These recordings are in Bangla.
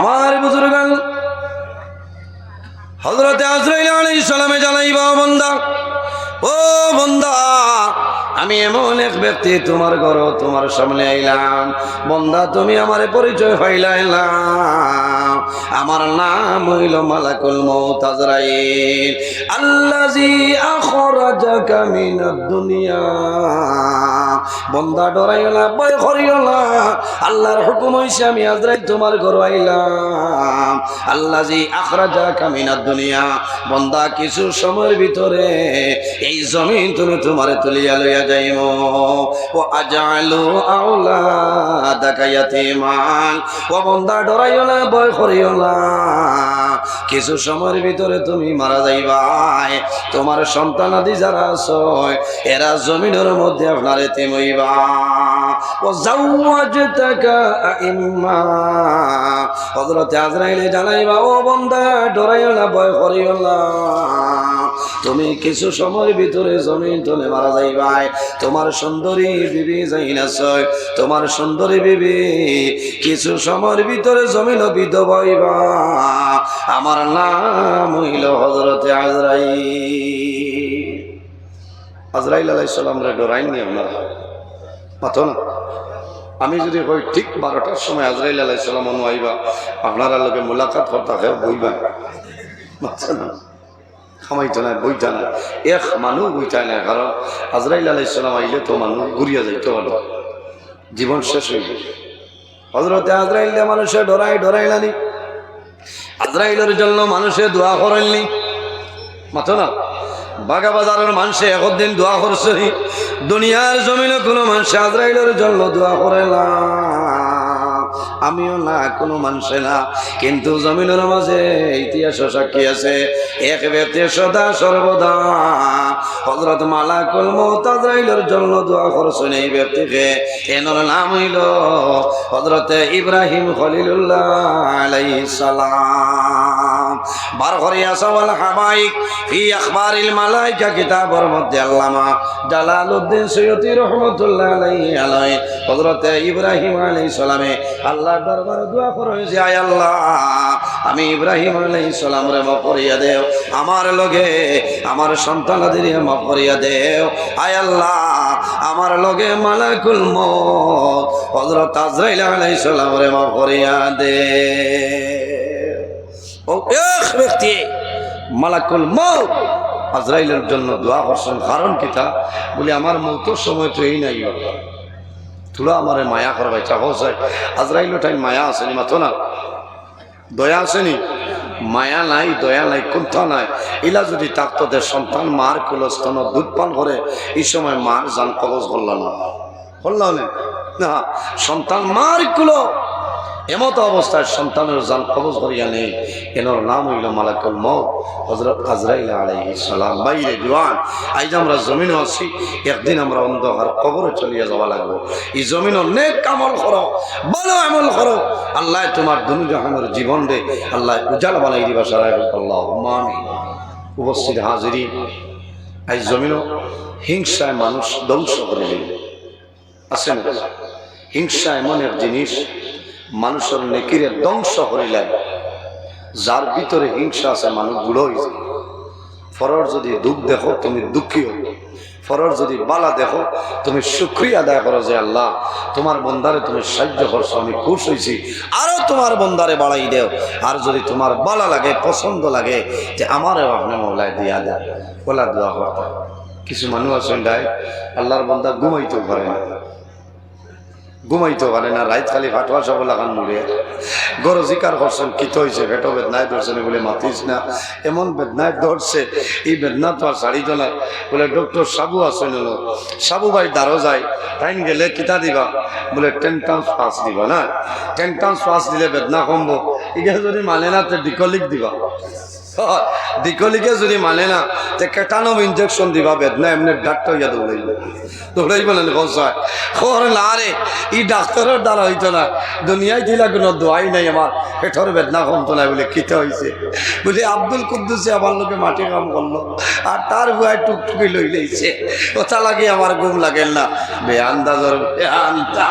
আমার বুজুর্গ হজরতে আজরাইল আলাইহিস সালামে জানাইবা বন্দা, ও বন্দা, আমি এমন এক ব্যক্তি তোমার ঘর, তোমার সামনে আইলাম। বন্দা, তুমি আমার পরিচয় ফাইলাইলাম আমার নাম হইল মালাকুল আজরাইল। আল্লাজি আখরাজাকা মিনাদ দুনিয়া। বন্দা ডরাইও না, ভয় করিও না। আল্লাহর হুকুম হইছে আমি তোমার ঘর আইলাম। আল্লাহ দুনিয়া। বন্দা, কিছু সময়ের ভিতরে এই জমিন তুমি তোমারে তুলিয়া লইয়া যাইম। ও আজালু আউলা দেখাইয়াতে মান ও বন্দা, ডরাইও না, ভয় করিও না কিছু সময়ের ভিতরে তুমি মারা যাইবাই। তোমার সন্তান আদি যারা আছে, এরা জমিনের মধ্যে আপনার এতে মইবা ও টাকা ইম্মা হজরত আজরাইলে জানাইবা, ও বন্দা, ডরাইও না, ভয় করিও না। তুমি কিছু সময়ের ভিতরে জমিন তলে মারা যাইবাই তোমার সুন্দরী বিবি যাই না ছয় তোমার সুন্দরী বিবি কিছু সময়ের ভিতরে জমিন বিধবা হইবা আমার নাম হইল হজরতে আজরাই আজরাইল আলাইসাল্লাম রে ডরাইননি আপনারা মাথো না। আমি যদি কই ঠিক বারোটার সময় আজরাইল আলাইসাল্লাম অনু আইবা, আপনারা লোকে মোলাকাত করতে বইবা মাথো না। খামাইতো না বইটা না এক মানুষ বইটা না, কারণ আজরাইল আলাইসাল্লাম আইলে তো মানুষ ঘুরিয়া যাইতে হলো জীবন শেষ হয়ে গেল হজরতে আজরাইল মানুষে ডরাই ডরাইলানি আজরাইলের জন্য মানুষে দোয়া করেননি মাথো না। বাগা বাজারের মানুষে একদিন দোয়া করছে দুনিয়ার জমিনে কোনো মানুষ আজরাইলের জন্য দোয়া করে না। আমিও না, কোনো মানুষে না। কিন্তু জমিনের মাঝে ইতিহাস সাক্ষী আছে। এক ব্যক্তি সদা সর্বদা হজরত মালাকুল মতাজরাইলের জন্য দোয়া করছেন এই ব্যক্তিকে। এনার নাম হইল হজরতে ইব্রাহিম খলিলুল্লাহ আলাইহিস সালাম। বার করিয়া সওয়াল হাবাইক ফি আখবারিল মালাইকা কিতাবের মধ্যে আল্লামা জালালউদ্দিন সৈয়দি রহমতুল্লাহ আলাই হযরতে ইব্রাহিম আলাইহিস সালামে আল্লাহর দরবারে দোয়া করে যে আয় আল্লাহ। আমি ইব্রাহিম আলাইহিস সালাম রে মাফ দেও। আমার লগে আমার সন্তানাদের মাফ দেও। আয় আল্লাহ, আমার লগে মালাকুল মউত হযরত আজরাইল আলাইহিস সালাম রে মাফ করিয়া এক ব্যক্তি। মালাকুল মৌত আজরাইলের জন্য দোয়া করছেন। কারণ কি তা? বলে, আমার মৌতর সময় তো এই নাই তুলা আমার মায়া করবাই চাহ চাই আজরাইল টাইম মায়া আসেনি মাথো না। দয়া আসেনি মায়া নাই, দয়া নাই, কুণ্ঠা নাই। ইলা যদি তাক্তদের সন্তান মার কুলস্তন দুধ পান করে, এই সময় মার জান কবজ করল না। করল না, সন্তান মার কুলো এমত অবস্থায় সন্তানের জান কবজ করিয়া নেই। এনার নাম হইল মালাকুল মৌ হজরত আজরাইল আলাইহিস সালাম, বাইরে জোয়ান আইজ আমরা জমিনে আছি, একদিন আমরা অন্ধকার কবরে চলিয়া যাওয়া লাগবো। এই জমিন অনেক কামল করো, ভালো আমল করো। আল্লাহ তোমার দুনু জাহানের জীবন দে, আল্লাহ উজাল বানাই দিবা সারা আল্লাহ আমি উপস্থিত হাজিরি আজ জমিন হিংসায় মানুষ ধ্বংস করে দিল। আছে না? হিংসা এমন এক জিনিস মানুষের নেকিরে ধ্বংস করিলেন। যার ভিতরে হিংসা আছে, মানুষ বুড়ো হয়ে যায়। ফরর যদি দুঃখ দেখো, তুমি দুঃখী হো ফরর যদি বালা দেখো, তুমি সুক্রিয়া আদায় করো যে আল্লাহ, তোমার বন্দারে তুমি সাহায্য করছ, আমি খুশ হয়েছি আরও তোমার বন্দারে বাড়াই দেও। আর যদি তোমার বালা লাগে, পছন্দ লাগে, যে আমারও আপনি মৌলায় দিয়া দেয় বলা দোয়া করতে। কিছু মানুষ আছেন গায়ে আল্লাহর বন্দা ঘুমাইতেও পারে না। ঘুমাইতে পারে না, রাইত খালি ফাটুয়া সব লাগান মুড়ে। গরো জিকার করছেন, কিত হয়েছে পেটো বেদনায় ধরছে না বলে মাতিস না। এমন বেদনায় ধরছে, এই বেদনা তো আর শাড়ি না। বলে, ডক্টর সাবু হলো সাবু ভাই দাঁড়ো যায়। টাইম গেলে কিতা দিবা? বলে, টেন টান্স পাস দিবা না। টেন টান্স পাস দিলে বেদনা কমবো। এটা যদি মানে না, তো ডিকলিক দিবা। দিকলিকে যদি মানে না, তে কেটানো ইঞ্জেকশন দিবা বেদনা এমনি ডাক্তার ইয়া দৌড়াইব দৌড়াইব না কসায় খবর না রে, ই ডাক্তারের দ্বারা হইতো না। দুনিয়ায় দিলা কোনো দোয়াই নাই আমার। পেটর বেদনা কমতো না বলে কিতে হয়েছে বলে, আব্দুল কুদ্দুসে আমার লোকে মাটি কাম করল, আর তার গুয়ায় টুকটুকি লই লইছে। কথা লাগে আমার ঘুম লাগেন না। বেআন্দাজর বেআন্দা।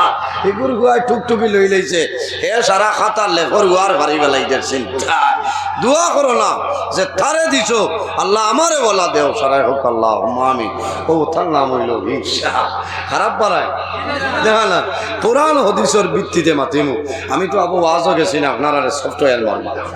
এগুর গুয়ায় টুকটুকি লই লইছে। হে সারা খাতার লেখর গুয়ার ভারি বেলাইদের চিন্তা। দোয়া করো না যে তারে দিছ। আল্লাহ আমারে বলা দেও, সারাই হোক আল্লাহ আমি। ও, তার নাম হইল হিংসা খারাপ পারায়। দেখা না, কোরআন হদিসের ভিত্তিতে মাতিমু। আমি তো আবু ওয়াজও গেছি না, আপনারা সফটওয়্যার মারলাম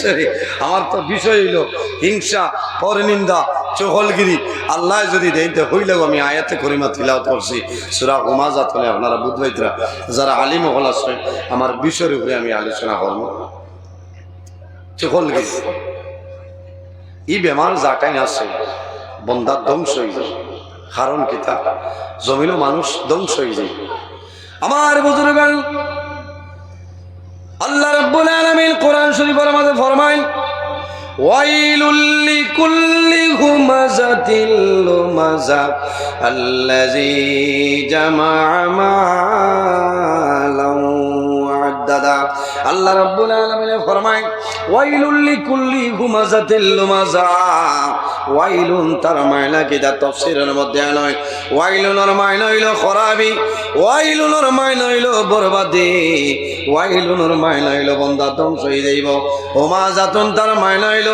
সরি, আমার তো বিষয় হইল, হিংসা, পরনিন্দা, চহলগিরি। আল্লাহ যদি দেইতে হইলেও আমি আয়াতে করিমা তিলাওত করছি। সুরা উমাজাত আপনারা বুধবাইতরা যারা আলিম হল আছে আমার বিষয়ের উপরে আমি আলোচনা করব। চহলগিরি ই বেমার যাটাই আছে বন্দার ধ্বংস হয়ে যায় কারণ কিতা জমিনও মানুষ ধ্বংস হয়ে যায় আমার বুজুর্গান আল্লাহ রাব্বুল আলামিন কোরআন শরীফের মধ্যে ফরমায় ওয়াইলুল লিকুল্লি হুমাযাতিল লুমাযা আল্লাযী জামা'a মালান ওয়া'দ্দাদা আল্লাহ রাব্বুল আলামিন ফরমায় ওয়াইলুল কুল্লি হুমাজাতিল লুমাযা ওয়াইলুন, তার মায়না কি তার তফসিরের মধ্যে নয় ওয়াইলুনের মায়না হইল খরাবি। ওয়াইলুনের মায়না হইল বরবাদি। ওয়াইলুনের মায়না হইল বন্দা ধ্বংস হয়ে যাইব। হোমা জাতুন, তার মায়না হইল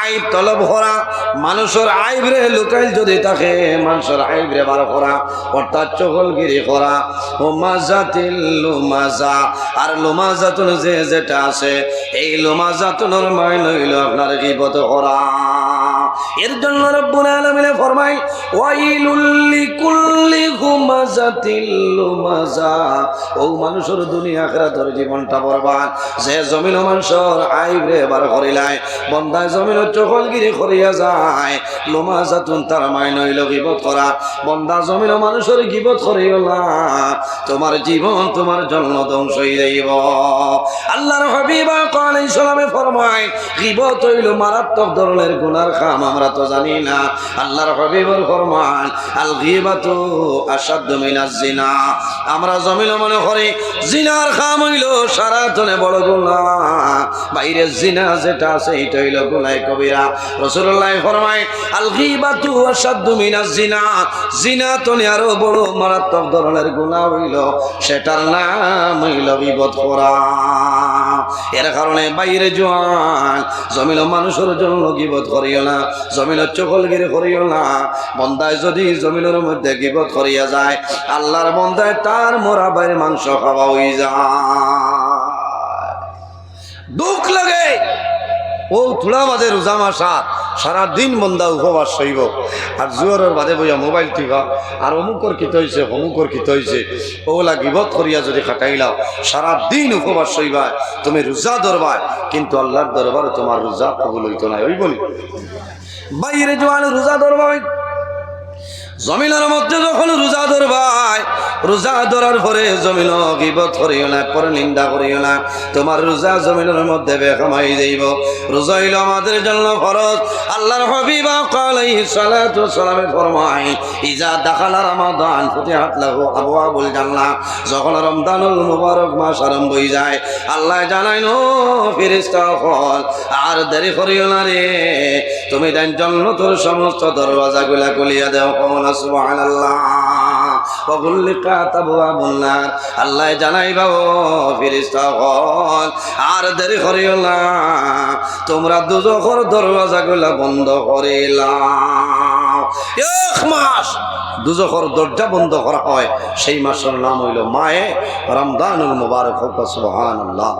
আইব তলব করা মানুষের আইব রে লুকাইল যদি থাকে মানুষের আইব রে বার করা অর্থাৎ চকলগিরি করা হোমা জাতিল লোমাজা। আর লোমা জাতুন যে যেটা আছে, এই লোমা জাতুনের মায়না হইল আপনার গিবত করা এর জন্য রব্বুল আলামিনে ফরমাই ওয়াইলুল লিকুল্লি হুমাযাতিল লুমাযা ও মানুষের দুনিয়া আখিরাতের জীবনটা বরবাদ। যে জমিন মানুষের আইবরে বন্দায় জমিন করিয়া যায়। তার গিবত করা বন্দা জমিন মানুষের গিবত তোমার জীবন তোমার জন্য ধ্বংস হয়ে আল্লাহর হাবিবা আলাইহিস সালামে ফরমায়, গিবত হইল মারাত্মক ধরনের গুনার খাম আমরা তো জানি না। আল্লাহর হাবিবুল ফরমান আল গিবাতু আসাদ্দু মিনাজ জিনা। আমরা জমিল মনে করি, জিনার খাম হইল সারাতনে বড় গুনাহ। বাইরে জিনা যেটা আছে, এটা হইল গুনাহ কবিরা। রাসূলুল্লাহ ফরমায় আল গিবাতু আসাদ্দু মিনাজ জিনা। জিনা তো আরও বড় মারাত্মক ধরনের গুনাহ হইল। সেটার নাম হইল বিপদ করা এর কারণে বাইরে জোয়ান জমিল মানুষের জন্য গিবত করিও না জমিল চকলগিরি করিও না। বন্দায় যদি জমিলের মধ্যে গিবত করিয়া যায়, আল্লাহর বন্দায় তার মোরা বাইরে মাংস খাওয়া হয়ে যায়। দুঃখ লাগে। ও থোড়া বাদে রোজা মাসা সারা দিন বন্দা উপবাস সইব আর জুয়ারের বাদে বইয়া মোবাইল টিপা, আর অমুকর কিত হয়েছে অমুকর কিত হয়েছে ওগুলা গিবত করিয়া যদি খাটাইলাও সারা দিন উপবাস সইবা তুমি রোজা ধরবায় কিন্তু আল্লাহর দরবারে তোমার রোজা কবুল হইতো না ওই বলি বাইরে জোয়ান রোজা ধরবাই জমিনের মধ্যে যখন রোজা ধরবাই রোজা ধরার পরে জমিন গিবত করিও না পরে নিন্দা করিও না। তোমার রোজা জমিনের মধ্যে বেকামাই যাইব। রোজা হইল আমাদের জন্য ফরজ। আল্লাহর হবিবা কালাই সালাতু সালামে ফরমাই ইজা দাখালা রমাদান, ফুতিহাত লাহু আবওয়াবুল জান্নাহ। যখন রমজানুল মুবারক মাস আরম্ভ হয়ে যায়, আল্লাহ জানাই নো ফেরেশতা ফল আর দেরি করিও না রে। তুমি দেন জন্নতর সমস্ত দরওয়াজাগুলা খুলিয়া দাও কমন সুবহানাল্লাহ। আল্লাহ জানাই বাবু ফিরিস্তা আর দেরি করিও না। তোমরা দুজখর দরওয়াজা গুলা বন্ধ করিলাম এক মাস দুজখর দরজা বন্ধ করা হয়। সেই মাসের নাম হইল মায়ে রমদানুল মুবারক সুবহানাল্লাহ।